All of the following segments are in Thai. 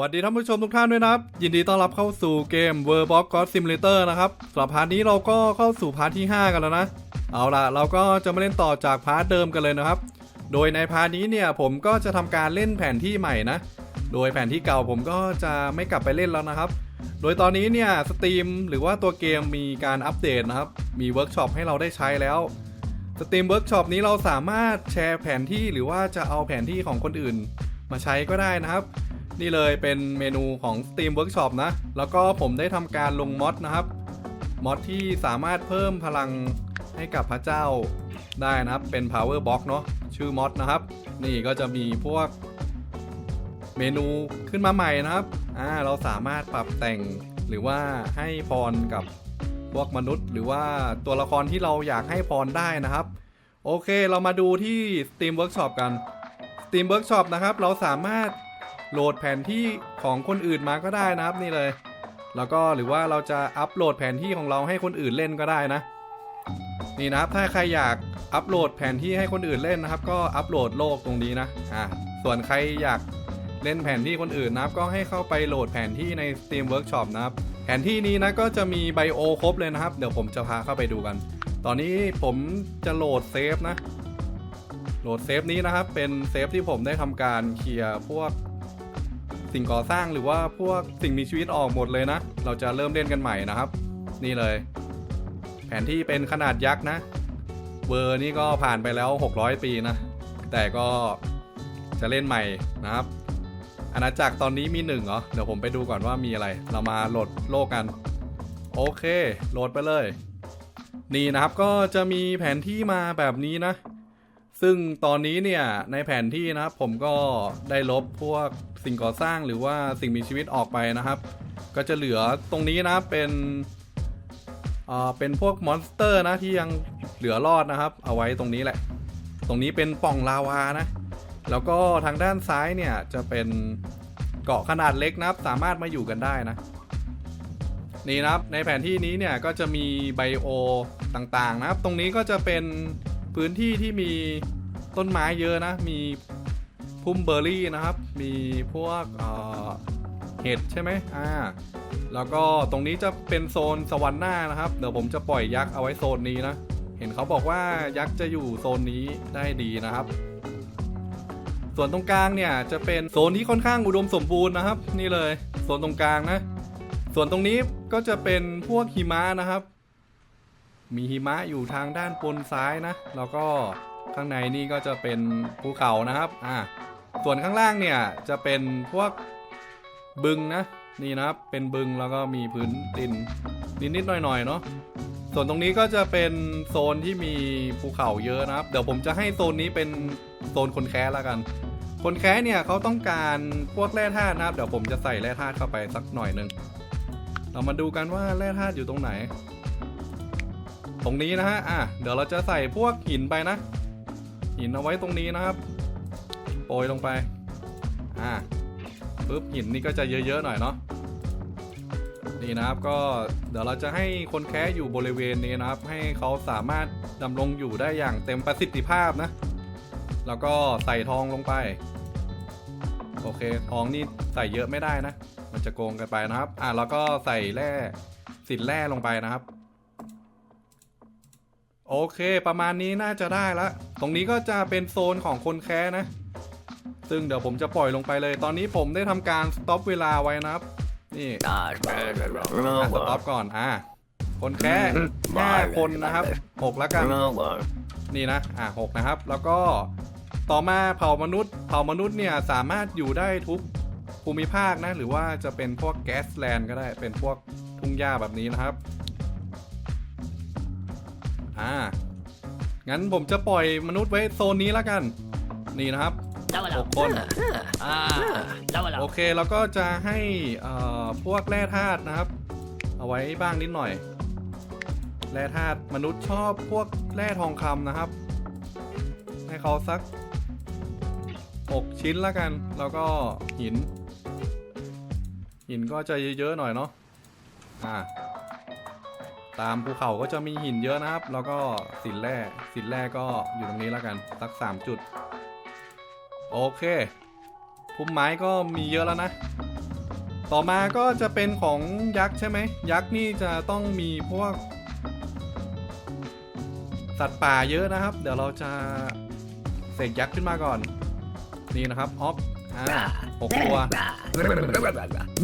วัสดีท่านผู้ชมทุกท่านด้วยนะครับ ยินดีต้อนรับเข้าสู่เกม World of God Simulator นะครับสำหรับพาร์ทนี้เราก็เข้าสู่พาร์ทที่ 5 กันแล้วนะ เอาล่ะ เราก็จะมาเล่นต่อจากพาร์ทเดิมกันเลยนะครับ โดยในพาร์ทนี้เนี่ยผมก็จะทำการเล่นแผนที่ใหม่นะ โดยแผนที่เก่าผมก็จะไม่กลับไปเล่นแล้วนะครับ โดยตอนนี้เนี่ยสตรีมหรือว่าตัวเกมมีการอัปเดตนะครับ มีเวิร์กช็อปให้เราได้ใช้แล้วสตรีมเวิร์กช็อปนี้เราสามารถแชร์แผนที่หรือว่าจะเอาแผนที่ของคนอื่น มาใช้ก็ได้นะครับ นี่เลยเป็นเมนูของ Steam Workshop นะ แล้วก็ผมได้ทำการลงมอดนะครับ มอดที่สามารถเพิ่มพลังให้กับพระเจ้าได้นะครับ เป็น Power Box เนาะชื่อมอดนะครับ นี่ก็จะมีพวกเมนูขึ้นมาใหม่นะครับอ่าเราสามารถปรับแต่งหรือว่าให้พรกับพวกมนุษย์ หรือว่าตัวละครที่เราอยากให้พรได้นะครับ โอเคเรามาดูที่ Steam Workshop กัน Steam Workshop นะครับ เราสามารถ โหลดแผนที่ของคนอื่นมาก็ได้นะครับนี่เลย แล้วก็หรือว่าเราจะอัปโหลดแผนที่ของเราให้คนอื่นเล่นก็ได้นะ นี่นะครับถ้าใครอยากอัปโหลดแผนที่ให้คนอื่นเล่นนะครับ ก็อัปโหลดโลกตรงนี้นะอ่าส่วนใครอยากเล่นแผนที่คนอื่นนะครับ ก็ให้เข้าไปโหลดแผนที่ใน Steam Workshop นะครับ แผนที่นี้นะก็จะมีไบโอครบเลยนะครับ เดี๋ยวผมจะพาเข้าไปดูกัน ตอนนี้ผมจะโหลดเซฟนะ โหลดเซฟนี้นะครับ เป็นเซฟที่ผมได้ทำการเคลียร์พวก สิ่งก่อสร้างหรือว่าพวกสิ่งมีชีวิตออกหมดเลยนะ เราจะเริ่มเล่นกันใหม่นะครับ นี่เลย แผนที่เป็นขนาดยักษ์นะเวอร์นี่ก็ผ่านไปแล้ว 600 ปีนะ แต่ก็จะเล่นใหม่นะครับอาณาจักรตอนนี้มีหนึ่งเหรอ เดี๋ยวผมไปดูก่อนว่ามีอะไร เรามาโหลดโลกกัน โอเค โหลดไปเลย นี่นะครับก็จะมีแผนที่มาแบบนี้นะ ซึ่งตอนนี้เนี่ยในแผนที่นะครับผมก็ได้ลบพวก สิ่งก่อสร้างหรือว่าสิ่งมีชีวิตออกไปนะครับ ก็จะเหลือตรงนี้นะเป็นเอ่อเป็นพวกมอนสเตอร์นะที่ยังเหลือรอดนะครับ เอาไว้ตรงนี้แหละ ตรงนี้เป็นป่องลาวานะ แล้วก็ทางด้านซ้ายเนี่ยจะเป็นเกาะขนาดเล็กนะครับ สามารถมาอยู่กันได้นะนี่นะครับในแผนที่นี้เนี่ยก็จะมีไบโอต่างๆนะครับ ตรงนี้ก็จะเป็นพื้นที่ที่มีต้นไม้เยอะนะ มี พุ่มเบอร์รี่นะครับ มีพวกเอ่อเห็ดใช่ไหมอ่า แล้วก็ตรงนี้จะเป็นโซนสวรรค์หน้านะครับ เดี๋ยวผมจะปล่อยยักษ์เอาไว้โซนนี้นะ เห็นเขาบอกว่ายักษ์จะอยู่โซนนี้ได้ดีนะครับ ส่วนตรงกลางเนี่ยจะเป็นโซนที่ค่อนข้างอุดมสมบูรณ์นะครับ นี่เลยโซนตรงกลางนะ ส่วนตรงนี้ก็จะเป็นพวกหิมะนะครับ มีหิมะอยู่ทางด้านบนซ้ายนะ แล้วก็ข้างในนี่ก็จะเป็นภูเขานะครับ อ่า ส่วนข้างล่างเนี่ยจะเป็นพวกบึงนะนี่นะครับเป็นบึงแล้วก็มีพื้นดินนิดๆหน่อยๆเนาะส่วนตรงนี้ก็จะเป็นโซนที่มีภูเขาเยอะนะครับ เดี๋ยวผมจะให้โซนนี้เป็นโซนคนแค้แล้วกัน คนแค้เนี่ยเขาต้องการพวกแร่ธาตุนะครับ เดี๋ยวผมจะใส่แร่ธาตุเข้าไปสักหน่อยหนึ่งเรามาดูกันว่าแร่ธาตุอยู่ตรงไหน ตรงนี้นะฮะอะเดี๋ยวเราจะใส่พวกหินไปนะหินเอาไว้ตรงนี้นะครับ โปรยลงไป อะปึ๊บหินนี่ก็จะเยอะๆหน่อยเนาะนี่นะครับก็เดี๋ยวเราจะให้คนแค้อยู่บริเวณนี้นะครับ ให้เขาสามารถดำรงอยู่ได้อย่างเต็มประสิทธิภาพนะ แล้วก็ใส่ทองลงไป โอเคทองนี่ใส่เยอะไม่ได้นะ มันจะโกงกันไปนะครับ อะแล้วก็ใส่แร่สินแร่ลงไปนะครับ โอเค ประมาณนี้น่าจะได้ละ ตรงนี้ก็จะเป็นโซนของคนแค้นะ ซึ่งเดี๋ยวผมจะปล่อยลงไปเลย ตอนนี้ผมได้ทำการสต็อปเวลาไว้นะครับ นี่อะสต็อปก่อน อะ คนแค่ห้าคนนะครับหกแล้วกัน นี่นะ อะหกนะครับ แล้วก็ต่อมาเผ่ามนุษย์ เผ่ามนุษย์เนี่ยสามารถอยู่ได้ทุกภูมิภาคนะ หรือว่าจะเป็นพวกแกสแลนก็ได้ เป็นพวกทุ่งหญ้าแบบนี้นะครับ อ่า งั้นผมจะปล่อยมนุษย์ไว้โซนนี้แล้วกัน นี่นะครับ หกคนอ่าโอเคแล้วก็จะให้เอ่อพวกแร่ธาตุนะครับ เอาไว้บ้างนิดหน่อย แร่ธาตุมนุษย์ชอบพวกแร่ทองคำนะครับ ให้เขาสัก 6 ชิ้นละกัน แล้วก็หิน หินก็จะเยอะๆหน่อยเนาะอ่าตามภูเขาก็จะมีหินเยอะนะครับ แล้วก็สินแร่สินแร่ก็อยู่ตรงนี้แล้วกันสัก 3 จุด โอเคพุ่มไม้ก็มีเยอะแล้วนะ ต่อมาก็จะเป็นของยักษ์ใช่ไหม ยักษ์นี่จะต้องมีพวก สัตว์ป่าเยอะนะครับ เดี๋ยวเราจะเสกยักษ์ขึ้นมาก่อน นี่นะครับออฟอ่าหกตัว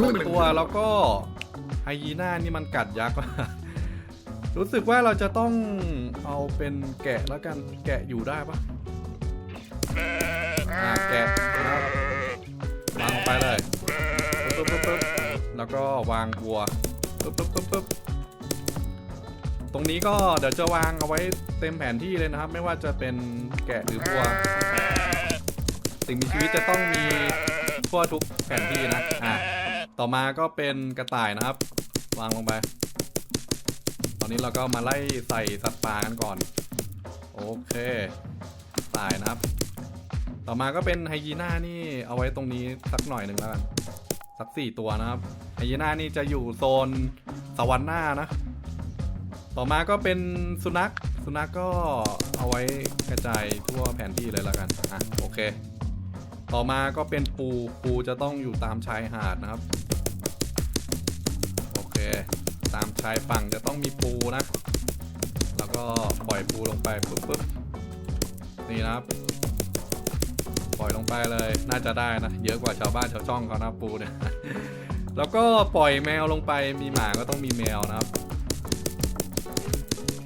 หกตัวแล้วก็ไฮยีน่านี่มันกัดยักษ์รู้สึกว่าเราจะต้องเอาเป็นแกะแล้วกันแกะอยู่ได้ปะ อ่าแกะนะครับวางลงไปเลยปึ๊บปึ๊บปึ๊บแล้วก็วางวัวปึ๊บปึ๊บปึ๊บปึ๊บตรงนี้ก็เดี๋ยวจะวางเอาไว้เต็มแผนที่เลยนะครับ ไม่ว่าจะเป็นแกะหรือวัว สิ่งมีชีวิตจะต้องมีทั่วทุกแผนที่นะอะต่อมาก็เป็นกระต่ายนะครับ วางลงไป ตอนนี้เราก็มาไล่ใส่สัตว์ป่ากันก่อน โอเค ตายนะครับ ต่อมาก็เป็นไฮยีน่านี่เอาไว้ตรงนี้สักหน่อยหนึ่งแล้วกันสักสี่ตัวนะครับไฮยีน่านี่จะอยู่โซนสวรรค์หน้านะ ต่อมาก็เป็นสุนัขสุนัขก็เอาไว้กระจายทั่วแผนที่เลยแล้วกันอะโอเค ต่อมาก็เป็นปูปูจะต้องอยู่ตามชายหาดนะครับโอเค ตามชายฝั่งจะต้องมีปูนะ แล้วก็ปล่อยปูลงไปปุ๊บปุ๊บนี่นะครับ ปล่อยลงไปเลย น่าจะได้นะ เยอะกว่าชาวบ้านชาวช่องเขานะปูเนี่ยแล้วก็ปล่อยแมวลงไปมีหมาก็ต้องมีแมวนะครับ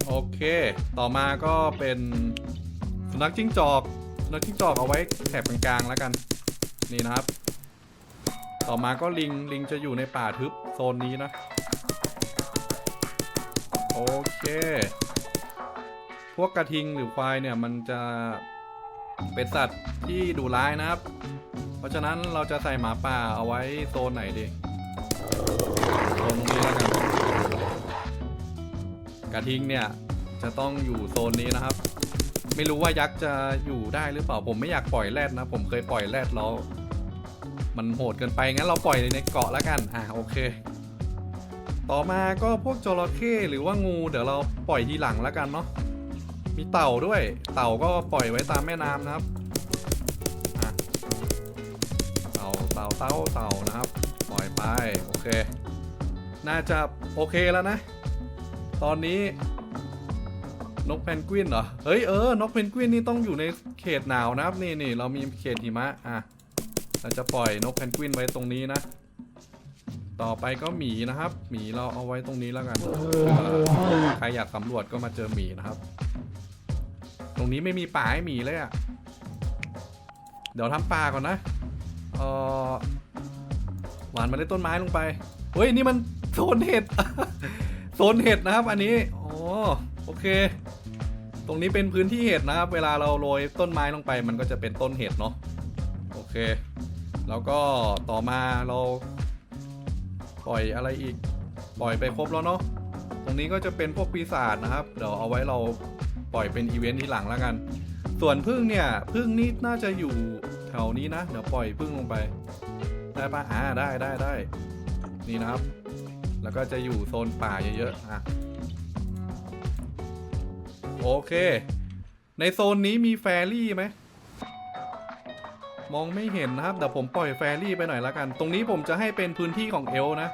โอเค ต่อมาก็เป็นสุนัขจิ้งจอกสุนัขจิ้งจอกเอาไว้แถบกลางๆแล้วกัน นี่นะครับ ต่อมาก็ลิงลิงจะอยู่ในป่าทึบโซนนี้นะ โอเค พวกกระทิงหรือควายเนี่ยมันจะ เป็นสัตว์ที่ดุร้ายนะครับ เพราะฉะนั้นเราจะใส่หมาป่าเอาไว้โซนไหนดีโซนนี้แล้วกันกระทิงเนี่ยจะต้องอยู่โซนนี้นะครับ ไม่รู้ว่ายักษ์จะอยู่ได้หรือเปล่าผมไม่อยากปล่อยแรดนะ ผมเคยปล่อยแรดแล้วมันโหดเกินไปงั้นเราปล่อยในเกาะแล้วกันอะโอเค ต่อมาก็พวกจระเข้หรือว่างู เดี๋ยวเราปล่อยทีหลังแล้วกันเนาะ มีเต่าด้วย เต่าก็ปล่อยไว้ตามแม่น้ำนะครับเต่าเต่าเต่าเต่านะครับ ปล่อยไป โอเค น่าจะโอเคแล้วนะ ตอนนี้ นกเพนกวินเหรอ เฮ้ยเออ นกเพนกวินนี่ต้องอยู่ในเขตหนาวนะครับ นี่นี่เรามีเขตหิมะ อะ เราจะปล่อยนกเพนกวินไว้ตรงนี้นะต่อไปก็หมีนะครับ หมีเราเอาไว้ตรงนี้แล้วกัน ใครอยากสำรวจก็มาเจอหมีนะครับ ตรงนี้ไม่มีป่าให้หมีเลยอะ่ะ เดี๋ยวทำป่าก่อนนะเออหวานมาเล็ดต้นไม้ลงไป เฮ้ย นี่มันโซนเห็ด โซนเห็ดนะครับอันนี้อ๋อโอเค ตรงนี้เป็นพื้นที่เห็ดนะครับ เวลาเราโรยต้นไม้ลงไป มันก็จะเป็นต้นเห็ดเนาะ โอเค แล้วก็ต่อมาเราปล่อยอะไรอีก ปล่อยไปครบแล้วเนาะ ตรงนี้ก็จะเป็นพวกปีศาจนะครับ เดี๋ยวเอาไว้เรา ปล่อยเป็นอีเวนท์ทีหลังแล้วกัน ส่วนพึ่งเนี่ยพึ่งนี่น่าจะอยู่แถวนี้นะ เดี๋ยวปล่อยพึ่งลงไป ได้ปะอ่าได้ได้ได้นี่นะครับ แล้วก็จะอยู่โซนป่าเยอะๆอะโอเค ในโซนนี้มีแฟรี่ไหมมองไม่เห็นนะครับเดี๋ยวผมปล่อยแฟรี่ไปหน่อยละกัน ตรงนี้ผมจะให้เป็นพื้นที่ของเอลนะ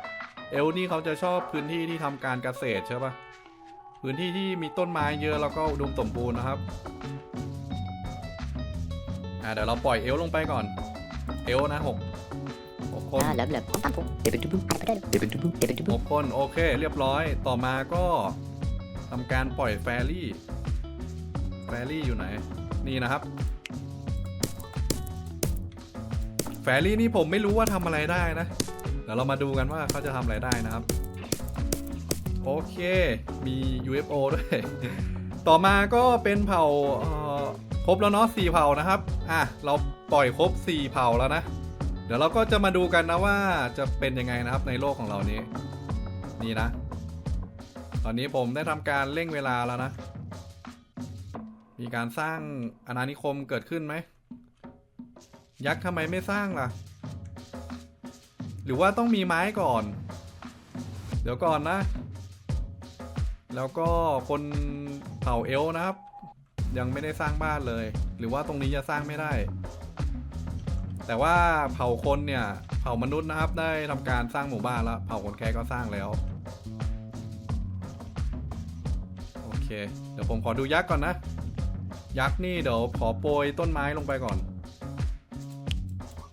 เอลนี่เขาจะชอบพื้นที่ที่ทำการเกษตรใช่ปะ พื้นที่ที่มีต้นไม้เยอะแล้วก็อุดมสมบูรณ์นะครับอ่าเดี๋ยวเราปล่อยเอลลงไปก่อน เอลนะหกหกคน Ah, love, love. Pam, pam, pum. Dibba-dibba, dibba-dibba, dibba-dibba, ห dibba-dibba. กคนโอเค เรียบร้อยต่อมาก็ทำการปล่อยแฟรี่ แฟรี่อยู่ไหน นี่นะครับ แฟรี่นี่ผมไม่รู้ว่าทำอะไรได้นะ เดี๋ยวเรามาดูกันว่าเขาจะทำอะไรได้นะครับ โอเค มี UFO ด้วย ต่อมาก็เป็นเผ่าครบแล้วเนาะสี่เผ่านะครับ อะ เราปล่อยครบสี่เผ่าแล้วนะ เดี๋ยวเราก็จะมาดูกันนะว่าจะเป็นยังไงนะครับในโลกของเรานี้ นี่นะ ตอนนี้ผมได้ทำการเร่งเวลาแล้วนะ มีการสร้างอาณานิคมเกิดขึ้นไหม ยักษ์ทำไมไม่สร้างล่ะ หรือว่าต้องมีไม้ก่อน เดี๋ยวก่อนนะ แล้วก็คนเผ่าเอล์นะครับ ยังไม่ได้สร้างบ้านเลย หรือว่าตรงนี้จะสร้างไม่ได้แแต่ว่าเผ่าคนเนี่ยเผ่ามนุษย์นะครับได้ทำการสร้างหมู่บ้านแล้วเผ่าคนแค่ก็สร้างแล้วโอเค เดี๋ยวผมขอดูยักษ์ก่อนนะ ยักษ์นี่เดี๋ยวขอโปรยต้นไม้ลงไปก่อน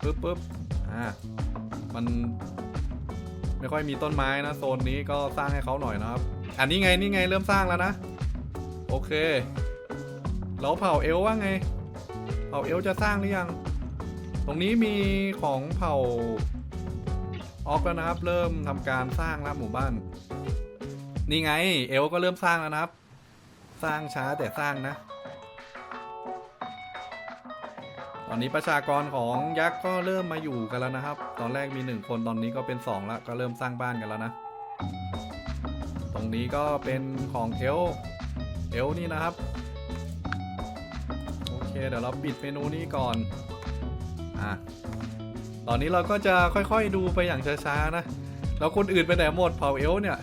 ปึ๊บปึ๊บอ่ามันไม่ค่อยมีต้นไม้นะโซนนี้ก็สร้างให้เขาหน่อยนะครับ อันนี้ไงนี่ไงเริ่มสร้างแล้วนะ โอเคแล้วเผ่าเอลว่าไง เผ่าเอลจะสร้างหรือยัง ตรงนี้มีของเผ่าออกแล้วนะครับ เริ่มทำการสร้างแล้วหมู่บ้าน นี่ไง เอลก็เริ่มสร้างแล้วนะครับ สร้างช้าแต่สร้างนะ ตอนนี้ประชากรของยักษ์ก็เริ่มมาอยู่กันแล้วนะครับ ตอนแรกมีหนึ่งคนตอนนี้ก็เป็นสองแล้วก็เริ่มสร้างบ้านกันแล้วนะ รงนี้ก็เป็นของเอลเอลนี่นะครับ โอเค เดี๋ยวเราปิดเมนูนี้ก่อน อะ ตอนนี้เราก็จะค่อยๆดูไปอย่างช้าๆนะ แล้วคนอื่นไปไหนหมดเผ่าเอลเนี่ย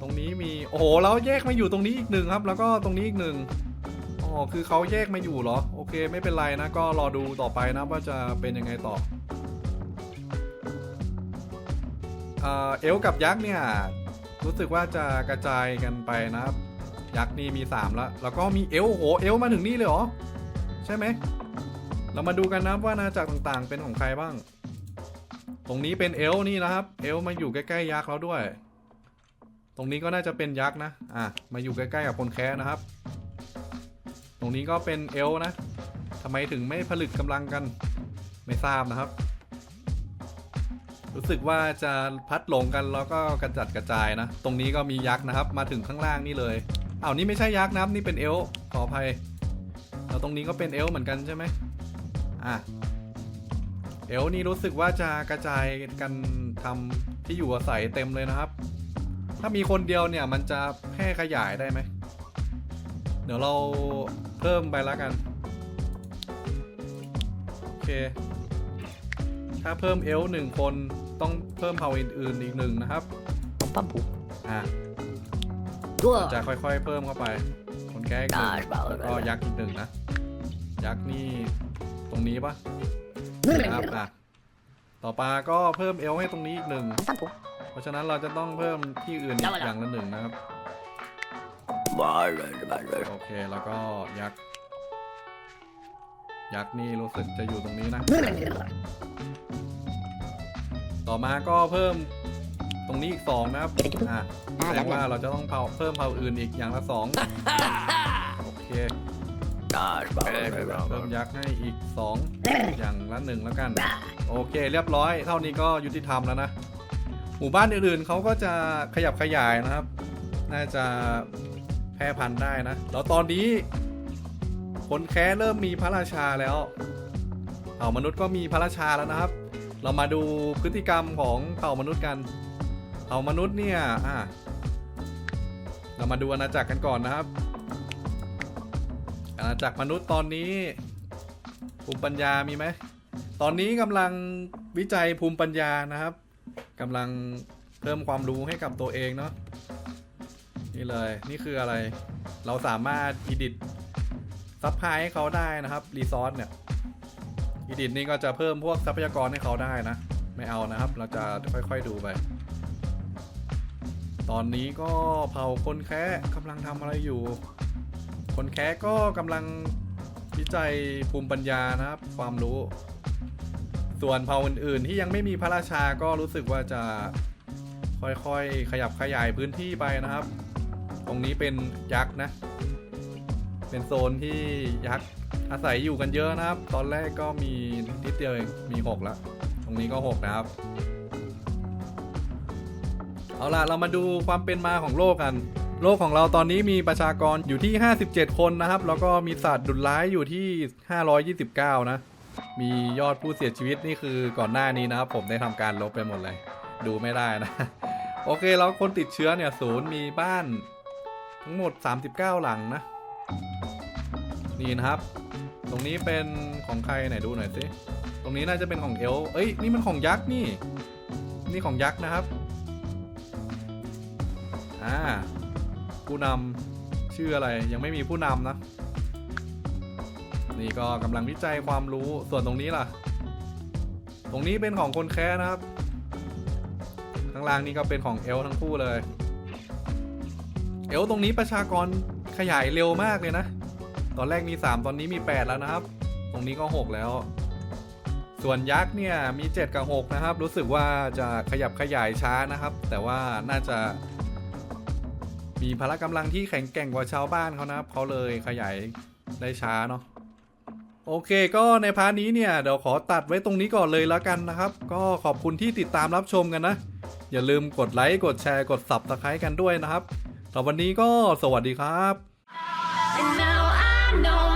ตรงนี้มี โอ้โห แล้วแยกมาอยู่ตรงนี้อีกหนึ่งครับ แล้วก็ตรงนี้อีกหนึ่งอ๋อ คือเขาแยกมาอยู่เหรอ โอเค ไม่เป็นไรนะ ก็รอดูต่อไปนะว่าจะเป็นยังไงต่อ อ่าเอลกับยักษ์เนี่ย รู้สึกว่าจะกระจายกันไปนะครับ ยักษ์นี่มี3แล้วแล้วก็มีเอลโหเอลมาถึงนี่เลยเหรอ ใช่ไหม เรามาดูกันนะว่าอาณาจักรต่างๆ เป็นของใครบ้าง ตรงนี้เป็นเอลนี่นะครับ เอลมาอยู่ใกล้ๆยักษ์แล้วด้วย ตรงนี้ก็น่าจะเป็นยักษ์นะ อะ มาอยู่ใกล้ๆกับคนแค้นะครับ ตรงนี้ก็เป็นเอลนะทำไมถึงไม่ผลึกกำลังกัน ไม่ทราบนะครับ รู้สึกว่าจะพัดหลงกันแล้วก็กระจัดกระจายนะ ตรงนี้ก็มียักษ์นะครับ มาถึงข้างล่างนี่เลยอ้าวนี่ไม่ใช่ยักษ์นะครับนี่เป็นเอล์ขออภัยแล้วตรงนี้ก็เป็นเอล์เหมือนกันใช่ไหมอะเอล์นี่รู้สึกว่าจะกระจายกันทำที่อยู่อาศัยเต็มเลยนะครับ ถ้ามีคนเดียวเนี่ยมันจะแพร่ขยายได้ไหม เดี๋ยวเราเพิ่มไปแล้วกัน โอเค ถ้าเพิ่มเอลหนึ่งคนต้องเพิ่มเผ่าอื่นๆอีกหนึ่งนะครับ Pom pam pum. อะ Dua. จะค่อยๆ เพิ่มเข้าไป คนแก้อีกหนึ่งได้เปล่าแล้วก็ยักษ์อีกหนึ่งนะ ยักษ์นี่ตรงนี้ปะครับอะต่อไปก็เพิ่มเอลให้ตรงนี้อีกหนึ่ง Pom pam pum. เพราะฉะนั้นเราจะต้องเพิ่มที่อื่นอีกอย่างละหนึ่งนะครับโอเคแล้วก็ยักษ์ ยักษ์นี่รู้สึกจะอยู่ตรงนี้นะ ต่อมาก็เพิ่มตรงนี้อีกสองนะครับอะแสดงว่าเราจะต้องเผาเพิ่มเผาอื่นอีกอย่างละสองโอเคเพิ่มยักษ์ให้อีกสองอย่างละหนึ่งแล้วกัน โอเค เรียบร้อย เท่านี้ก็ยุติธรรมแล้วนะ หมู่บ้านอื่นๆเขาก็จะขยับขยายนะครับ น่าจะแพร่พันธุ์ได้นะ แล้วตอนนี้ คนแค้เริ่มมีพระราชาแล้วเผ่ามนุษย์ก็มีพระราชาแล้วนะครับ เรามาดูพฤติกรรมของเผ่ามนุษย์กันเผ่ามนุษย์เนี่ยอะเรามาดูอาณาจักรกันก่อนนะครับ อาณาจักรมนุษย์ตอนนี้ภูมิปัญญามีไหมตอนนี้กำลังวิจัยภูมิปัญญานะครับกำลังเพิ่มความรู้ให้กับตัวเองเนาะนี่เลยนี่คืออะไร เราสามารถอีดิท ซัพพลายให้เขาได้นะครับรีซอสเนี่ยอีดิทนี่ก็จะเพิ่มพวกทรัพยากรให้เขาได้นะ ไม่เอานะครับ เราจะค่อยๆดูไป ตอนนี้ก็เผาคนแค่กำลังทำอะไรอยู่ คนแค่ก็กำลังวิจัยภูมิปัญญานะครับ ความรู้ ส่วนเผ่าอื่น ๆ ที่ยังไม่มีพระราชาก็รู้สึกว่าจะค่อยๆขยับขยายพื้นที่ไปนะครับ ตรงนี้เป็นยักษ์นะ เป็นโซนที่ยักษ์อาศัยอยู่กันเยอะนะครับ ตอนแรกก็มีนิดเดียวเอง มีหกแล้ว ตรงนี้ก็หกนะครับ เอาล่ะ เรามาดูความเป็นมาของโลกกัน โลกของเราตอนนี้มีประชากรอยู่ที่ 57 คนนะครับ แล้วก็มีสัตว์ดุร้ายอยู่ที่ 529 นะ มียอดผู้เสียชีวิตนี่คือก่อนหน้านี้นะครับผมได้ทำการลบไปหมดเลย ดูไม่ได้นะ โอเค แล้วคนติดเชื้อเนี่ยศูนย์มีบ้านทั้งหมด 39 หลังนะ นี่นะครับ ตรงนี้เป็นของใครไหนดูหน่อยสิตรงนี้น่าจะเป็นของเอลเอ้ยนี่มันของยักษ์นี่ นี่ของยักษ์นะครับอ่าผู้นำชื่ออะไรยังไม่มีผู้นำนะ นี่ก็กำลังวิจัยความรู้ส่วนตรงนี้ล่ะ ตรงนี้เป็นของคนแค้นะครับข้างล่างนี่ก็เป็นของเอลทั้งคู่เลย เอลตรงนี้ประชากรขยายเร็วมากเลยนะ ตอนแรกมี 3 ตอนนี้มี 8 แล้วนะครับ ตรงนี้ก็ 6 แล้ว ส่วนยักษ์เนี่ยมี 7 กับ 6 นะครับ รู้สึกว่าจะขยับขยายช้านะครับ แต่ว่าน่าจะ มีพละกำลังที่แข็งแกร่งกว่าชาวบ้านเขานะครับเขาเลยขยายได้ช้าเนาะโอเคก็ในพาร์ทนี้เนี่ยเดี๋ยวขอตัดไว้ตรงนี้ก่อนเลยแล้วกันนะครับ ก็ขอบคุณที่ติดตามรับชมกันนะ อย่าลืมกดไลค์กดแชร์กด subscribe กันด้วยนะครับต่อวันนี้ก็สวัสดีครับ I know